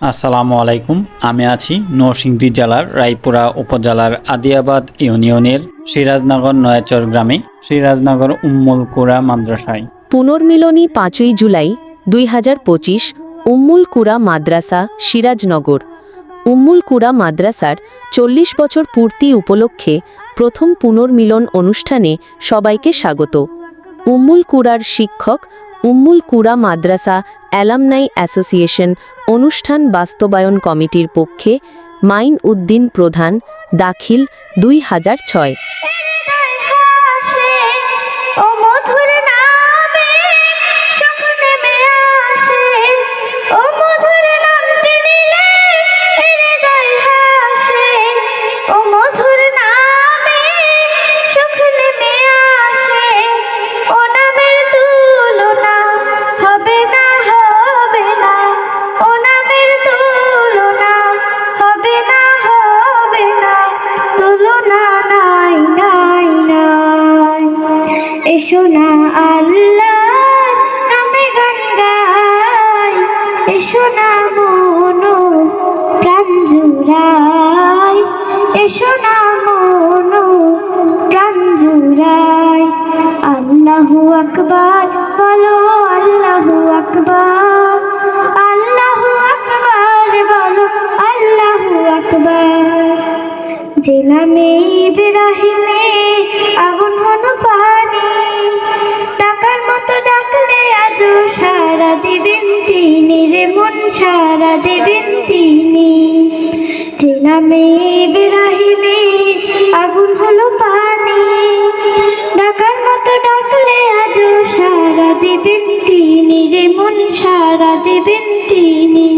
আসসালামু আলাইকুম, আমি আছি নরসিংদী জেলার রায়পুরা উপজেলার আদিয়াবাদ ইউনিয়নের সিরাজনগর নয়াচর গ্রামে, সিরাজনগর উম্মুল কুরা মাদ্রাসায়। পুনর্মিলনী পাঁচই জুলাই দুই হাজার পঁচিশ, উম্মুল কুরা মাদ্রাসা, সিরাজনগর। উম্মুল কুরা মাদ্রাসার চল্লিশ বছর পূর্তি উপলক্ষে প্রথম পুনর্মিলন অনুষ্ঠানে সবাইকে স্বাগত। উম্মুল কুরার শিক্ষক উম্মুল কুরা মাদ্রাসা অ্যালামনাই অ্যাসোসিয়েশন অনুষ্ঠান বাস্তবায়ন কমিটির পক্ষে মাইন উদ্দিন প্রধান, দাখিল দুই হাজার ছয়। মধুর এসো না আল্লাহ নামে গান গাই। এসো না মনো প্রাণ জুড়াই। এসো না মনো প্রাণ জুড়াই। আল্লাহু আকবার, বলো আল্লাহু আকবার। আল্লাহু আকবার, বলো আল্লাহু আকবার। যে নামে ইব্রাহিমে আগুন হলো পানি সারা দেবেন তিনি রে মন, সারা দেবেন তিনি। যে নামে বেরাহিমে আগুন হলো পানি, ডাকার মতো ডাকলে আজ সারা দেবেন তিনি রে মন, সারা দেবেন তিনি।